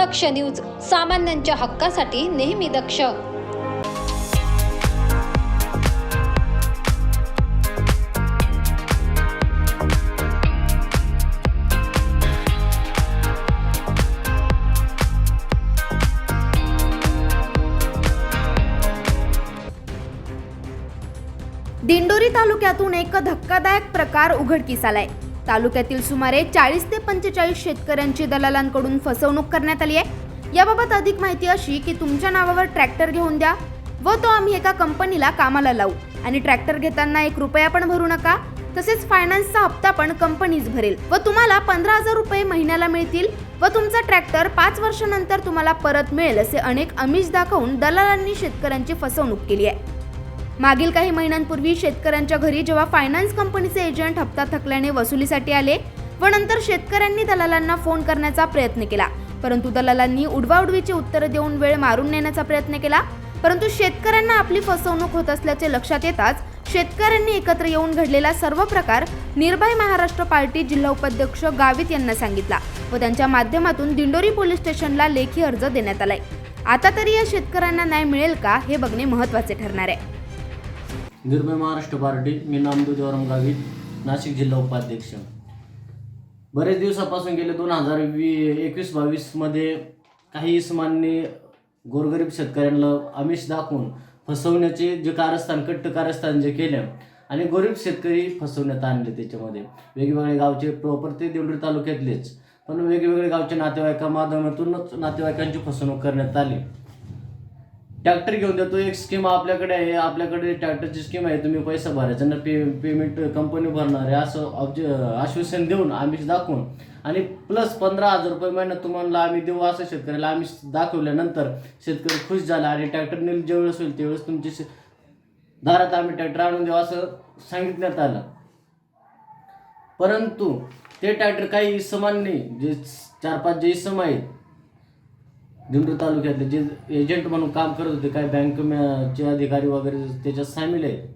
दक्ष news सामान्यांच्या हक्कासाठी नेहमी दक्ष. दिंडोरी तालुक्यातून एक धक्कादायक प्रकार उघडकीस आलाय. तालुक्यातील सुमारे चाळीस ते पंचेचाळीस शेतकऱ्यांची दलालांकडून फसवणूक करण्यात आली आहे. याबाबत अधिक माहिती अशी की तुमच्या नावावर ट्रॅक्टर घेऊन द्या व तो आम्ही एका कंपनीला कामाला लावू. आणि ट्रॅक्टर घेताना एक रुपया पण भरू नका तसेच फायनान्सचा हप्ता पण कंपनीच भरेल व तुम्हाला पंधरा हजार रुपये महिन्याला मिळतील व तुमचा ट्रॅक्टर पाच वर्षानंतर तुम्हाला परत मिळेल असे अनेक अमिष दाखवून दलालांनी शेतकऱ्यांची फसवणूक केली आहे. मागील काही महिन्यांपूर्वी शेतकऱ्यांच्या घरी जेव्हा फायनान्स कंपनीचे एजंट हप्ता थकल्याने वसुलीसाठी आले व नंतर शेतकऱ्यांनी दलालांना फोन करण्याचा प्रयत्न केला. परंतु दलालांनी उडवाउडवीची उत्तरं देऊन वेळ मारून नेण्याचा प्रयत्न केला. परंतु शेतकऱ्यांना आपली फसवणूक होत असल्याचे लक्षात येताच शेतकऱ्यांनी एकत्र येऊन घडलेला सर्व प्रकार निर्भय महाराष्ट्र पार्टी जिल्हा उपाध्यक्ष गावित यांना सांगितला व त्यांच्या माध्यमातून दिंडोरी पोलीस स्टेशनला लेखी अर्ज देण्यात आलाय. आता तरी या शेतकऱ्यांना न्याय मिळेल का हे बघणे महत्त्वाचे ठरणार आहे. निर्भय महाराष्ट्र पार्टी मी नामदेव देवराम गावित नाशिक जिल्हा उपाध्यक्ष. बरेच दिवसापासून गेले दोन हजार वी एकवीस बावीसमध्ये काही इसमांनी गोरगरीब शेतकऱ्यांना आमिष दाखवून फसवण्याचे जे कारस्थान कट्ट कारस्थान जे केलं आणि गरीब शेतकरी फसवण्यात आणले त्याच्यामध्ये. वेगवेगळे गावचे प्रॉपर ते देवडी तालुक्यातलेच पण वेगवेगळे गावच्या नातेवाईका माध्यमातूनच नातेवाईकांची फसवणूक करण्यात आली. ट्रॅक्टर घेऊन देतो एक स्कीम आपल्याकडे आहे आपल्याकडे ट्रॅक्टरची स्कीम आहे तुम्ही पैसा भरायचा ना पे पेमेंट कंपनी भरणार आहे असं ऑब्जे आश्वासन देऊन आम्ही दाखवून. आणि प्लस पंधरा हजार रुपये महिना तुम्हाला आम्ही देऊ असं शेतकऱ्याला आम्ही दाखवल्यानंतर शेतकरी खुश झाला आणि ट्रॅक्टर नेल ज्यावेळेस होईल त्यावेळेस तुमची शे- दारात आम्ही ट्रॅक्टर आणून देऊ असं सांगितण्यात आलं. परंतु ते ट्रॅक्टर काही इसमांनी जे चार पाच जे इसम आहेत दिंडोरी तालुक्यातले जे एजंट म्हणून काम करत होते काही बँकचे अधिकारी वगैरे त्याच्यात सामील आहेत.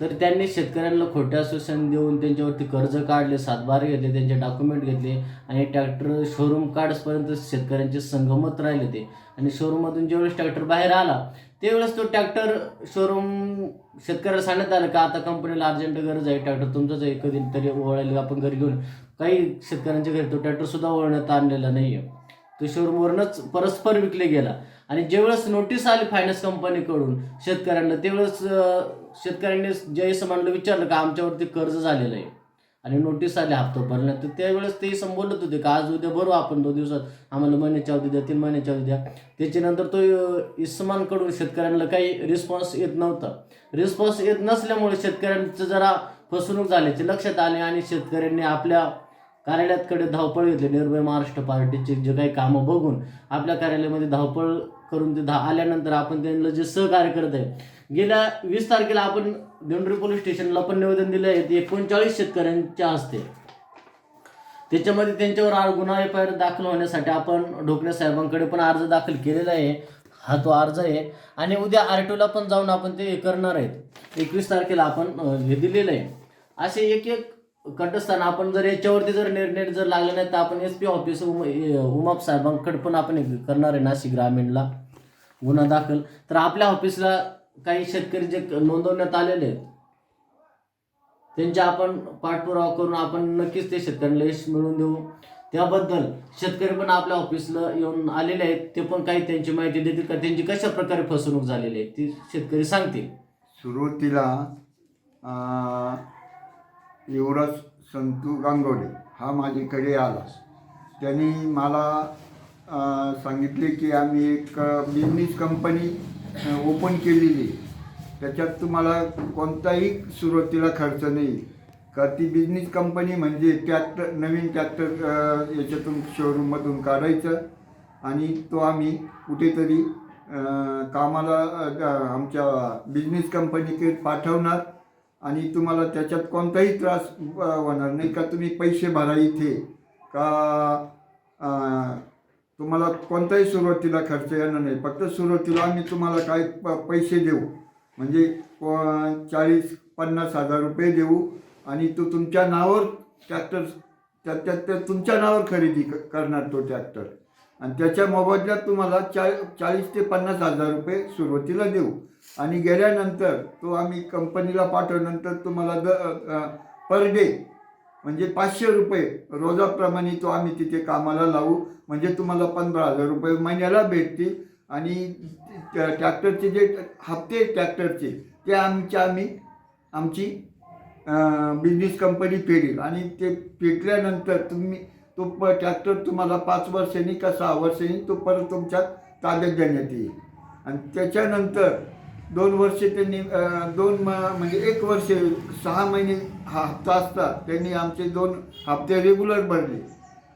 तर त्यांनी शेतकऱ्यांना खोटे आश्वासन देऊन त्यांच्यावरती कर्ज काढले सातबारे घेतले त्यांचे डॉक्युमेंट घेतले आणि ट्रॅक्टर शोरूम कार्ड्सपर्यंत शेतकऱ्यांचे संगमत राहिले ते. आणि शोरूममधून ज्यावेळेस ट्रॅक्टर बाहेर आला त्यावेळेस तो ट्रॅक्टर शोरूम शेतकऱ्याला सांगण्यात आलं का आता कंपनीला अर्जंट गरज आहे ट्रॅक्टर तुमचंच आहे कधी तरी ओळायला आपण घरी घेऊन. काही शेतकऱ्यांच्या घरी तो ट्रॅक्टरसुद्धा ओळण्यात आणलेला नाही आहे तो शोरूमवरूनच परस्पर विकले गेला. आणि ज्यावेळेस नोटीस आली फायनान्स कंपनीकडून शेतकऱ्यांना त्यावेळेस शेतकऱ्यांनी जयस समानला विचारलं का आमच्यावरती कर्ज झालेलं आहे. आणि नोटीस आली हप्ता भरण्यात तर त्यावेळेस ते सम बोलत होते का आज उद्या भरू आपण दोन दिवसात? आम्हाला महिन्याच्या अवधी द्या तीन महिन्याच्या अवधी द्या. त्याच्यानंतर तो अं, इस्मानकडून शेतकऱ्यांना काही रिस्पॉन्स येत नव्हता. रिस्पॉन्स येत नसल्यामुळे शेतकऱ्यांचं जरा फसवणूक झाल्याचे लक्षात आले आणि शेतकऱ्यांनी आपल्या कार्यालयातकडे धावपळ घेतली. निर्भय महाराष्ट्र पार्टीचे जे काही कामं बघून आपल्या कार्यालयामध्ये धावपळ करून ते धा आल्यानंतर आपण त्यांना जे सहकार्य करत आहे. गेल्या वीस तारखेला आपण दिंडोरी पोलीस स्टेशनला पण निवेदन दिलं आहे. ते एकोणचाळीस शेतकऱ्यांच्या हस्ते. त्याच्यामध्ये त्यांच्यावर गुन्हा एफ आय आर दाखल होण्यासाठी आपण ढोकणे साहेबांकडे पण अर्ज दाखल केलेला आहे. हा तो अर्ज आहे. आणि उद्या आर टीला पण जाऊन आपण ते करणार आहेत. एकवीस तारखेला आपण हे दिलेलं आहे. असे एक एक कंठस्थान आपण जर याच्यावरती जर निर्णय जर लागला नाही तर आपण एस पी ऑफिस उमाप साहेबांकडे पण आपण करणार आहे नाशिक ग्रामीणला गुन्हा दाखल. तर आपल्या ऑफिसला काही शेतकरी जे नोंदवण्यात आलेले आहेत त्यांच्या आपण पाठपुरावा करून आपण नक्कीच ते शेतकऱ्यांना यश मिळवून देऊ. त्याबद्दल शेतकरी पण आपल्या ऑफिसला येऊन आलेले आहेत ते पण काही त्यांची माहिती देतील का? त्यांची कशा प्रकारे फसवणूक झालेली आहे ती शेतकरी सांगतील. सुरुवातीला युवराज संतू गांगोडे हा माझ्याकडे आला त्यांनी मला सांगितले की आम्ही एक बिझनेस कंपनी ओपन केलेली त्याच्यात तुम्हाला कोणताही सुरुवातीला खर्च नाही. का ती बिझनेस कंपनी म्हणजे ट्रॅक्टर नवीन ट्रॅक्टर याच्यातून शोरूममधून काढायचं आणि तो आम्ही कुठेतरी कामाला आमच्या बिझनेस कंपनीकडे पाठवणार. आणि तुम्हाला त्याच्यात कोणताही त्रास होणार नाही का? तुम्ही पैसे भरा इथे. का तुम्हाला कोणताही सुरुवातीला खर्च येणार नाही. फक्त सुरुवातीला आम्ही तुम्हाला काय प पैसे देऊ. म्हणजे प- चाळीस पन्नास हजार रुपये देऊ. आणि तो तुमच्या नावावर ट्रॅक्टर त्या त्या तुमच्या नावावर खरेदी क- करणार तो ट्रॅक्टर आणि त्याच्या मोबदल्यात तुम्हाला चा चाळीस ते पन्नास हजार रुपये सुरुवातीला देऊ. आणि गेल्यानंतर तो आम्ही कंपनीला पाठवल्यानंतर तुम्हाला द पर डे म्हणजे पाचशे रुपये रोजाप्रमाणे तो आम्ही तिथे कामाला लावू. म्हणजे तुम्हाला पंधरा हजार रुपये महिन्याला भेटतील. आणि त्या ट्रॅक्टरचे जे हप्ते ट्रॅक्टरचे ते आमच्या आम्ही आमची बिझनेस कंपनी फेडेल. आणि ते फेटल्यानंतर तुम्ही तो प ट्रॅक्टर तुम्हाला पाच वर्षांनी का सहा वर्षांनी तो परत तुमच्या ताब्यात देण्यात येईल. आणि त्याच्यानंतर दोन वर्षे त्यांनी दोन म म्हणजे एक वर्ष सहा महिने हा हप्ता असता त्यांनी आमचे दोन हप्ते रेग्युलर भरले.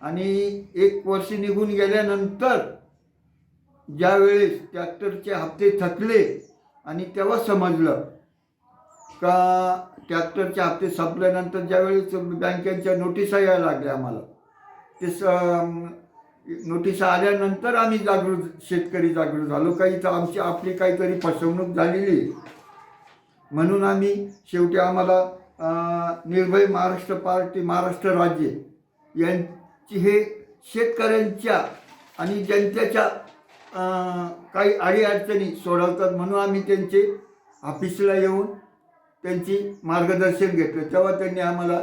आणि एक वर्ष निघून गेल्यानंतर ज्यावेळेस ट्रॅक्टरचे हप्ते थकले आणि तेव्हा समजलं का ट्रॅक्टरचे हप्ते संपल्यानंतर ज्यावेळेस बँकेच्या नोटिसा यायला लागल्या आम्हाला. ते स नोटिसा आल्यानंतर आम्ही जागृत शेतकरी जागृत झालो. काही तर आमची आपली काहीतरी फसवणूक झालेली आहे. म्हणून आम्ही शेवटी आम्हाला निर्भय महाराष्ट्र पार्टी महाराष्ट्र राज्य यांची हे शेतकऱ्यांच्या आणि जनतेच्या काही अडीअडचणी सोडवतात म्हणून आम्ही त्यांचे ऑफिसला येऊन त्यांची मार्गदर्शन घेतलं. तेव्हा त्यांनी आम्हाला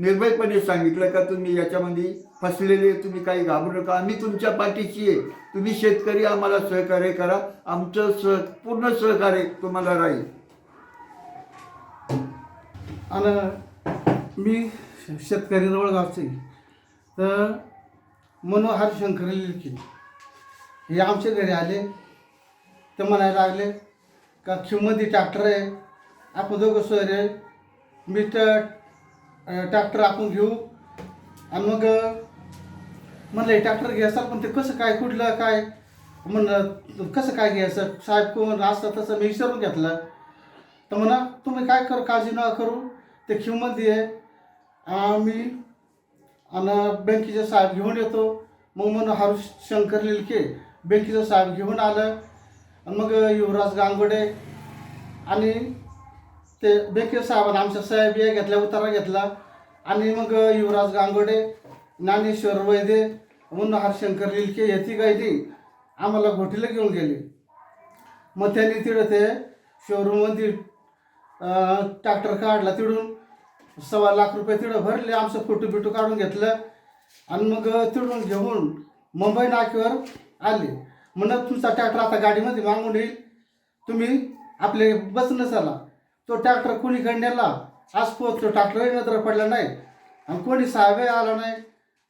निर्भयपणे सांगितलं का तुम्ही याच्यामध्ये फसलेले तुम्ही काही घाबरू नका. आम्ही तुमच्या पाठीशी आहे. तुम्ही शेतकरी आम्हाला सहकार्य करा. आमचं सह पूर्ण सहकार्य तुम्हाला राहील. आणि मी शेतकरी रवळगावचे तर मनोहर शंकर लिखी हे आमच्या घरी आले. ते म्हणायला लागले का खिवमध्ये ट्रॅक्टर आहे. आपण दोघं सोयरे. मी तर ट्रॅक्टर आपण घेऊ. आणि मग म्हणलं हे ट्रॅक्टर घ्यायचं पण ते कसं काय कुठलं काय? म्हणलं कसं काय घ्यायचं? साहेब कोण असं तसं मी विचारून घेतलं. तर म्हणा तुम्ही काय करू काळजी न करू. ते किंमत दे आम्ही आणि बँकेचे साहेब घेऊन येतो. मग म्हणून हरुष शंकर लिलके बँकेचं साहेब घेऊन आलं. आणि मग युवराज गांगोडे आणि ते बेकीर साहेबांनी आमच्या साहेब या घेतल्या उतारा घेतला. आणि मग युवराज गांगोडे ज्ञानेश्वर वैदे मनोहर शंकर लिलके हे ती आम्हाला घोटीला घेऊन गेले. मग त्यांनी तिथं ते शोरूममध्ये ट्रॅक्टर काढला तिकडून सव्वा लाख रुपये तिकडं भरले आमचं फोटो बिटो काढून घेतलं. आणि मग तिकडून घेऊन मुंबई नाक्यावर आले. म्हणत तुमचा ट्रॅक्टर आता गाडीमध्ये मागून येईल. तुम्ही आपले बसणं चला. तो ट्रॅक्टर कोणीकडे नेला आज पोहोचतो ट्रॅक्टरही नजर पडला नाही. आणि कोणी साहेबही आला नाही.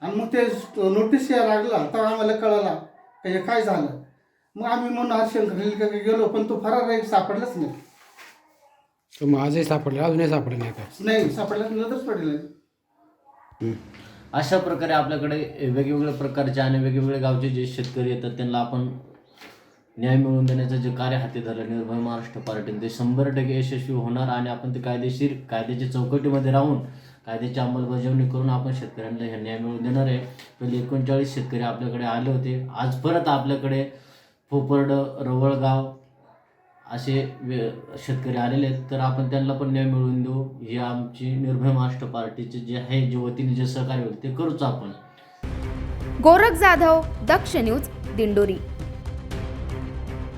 आणि मग ते नोटीस यायला लागला तर आम्हाला कळाला का हे काय झालं? मग आम्ही म्हणून हरशंकर गेलो पण तो फरार आहे सापडलाच नाही. तर मग आजही सापडले अजूनही सापडले नाही का? नाही सापडल्यास नजरच पडली नाही. अशा प्रकारे आपल्याकडे वेगवेगळ्या प्रकारचे आणि वेगवेगळे गावचे जे शेतकरी येतात त्यांना आपण न्याय मिळवून देण्याचं जे कार्य हाती धरलं निर्भय महाराष्ट्र पार्टीने ते शंभर टक्के यशस्वी होणार आणि आपण ते कायदेशीर कायद्याच्या चौकटीमध्ये राहून कायद्याची अंमलबजावणी करून आपण शेतकऱ्यांना हे न्याय मिळवून देणार आहे. पहिले एकोणचाळीस शेतकरी आपल्याकडे आले होते. आज परत आपल्याकडे पोपर्ड रवळगाव असे वे शेतकरी आलेले आहेत. तर आपण त्यांना पण न्याय मिळवून देऊ. हे आमची निर्भय महाराष्ट्र पार्टीचे जे आहे जे वतीने जे सहकार्य होईल ते करूच आपण. गोरख जाधव दक्ष न्यूज दिंडोरी.